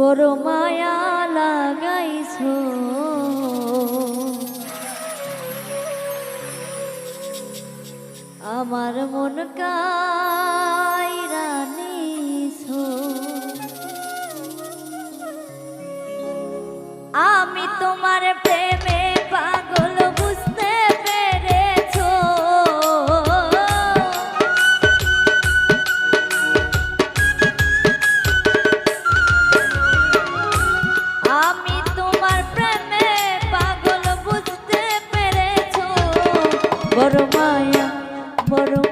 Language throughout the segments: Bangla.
বড় মায়া লাগাইছ। আমার মন কানিছ আমি তোমার por un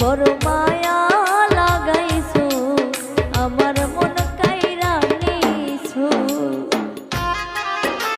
বড় মা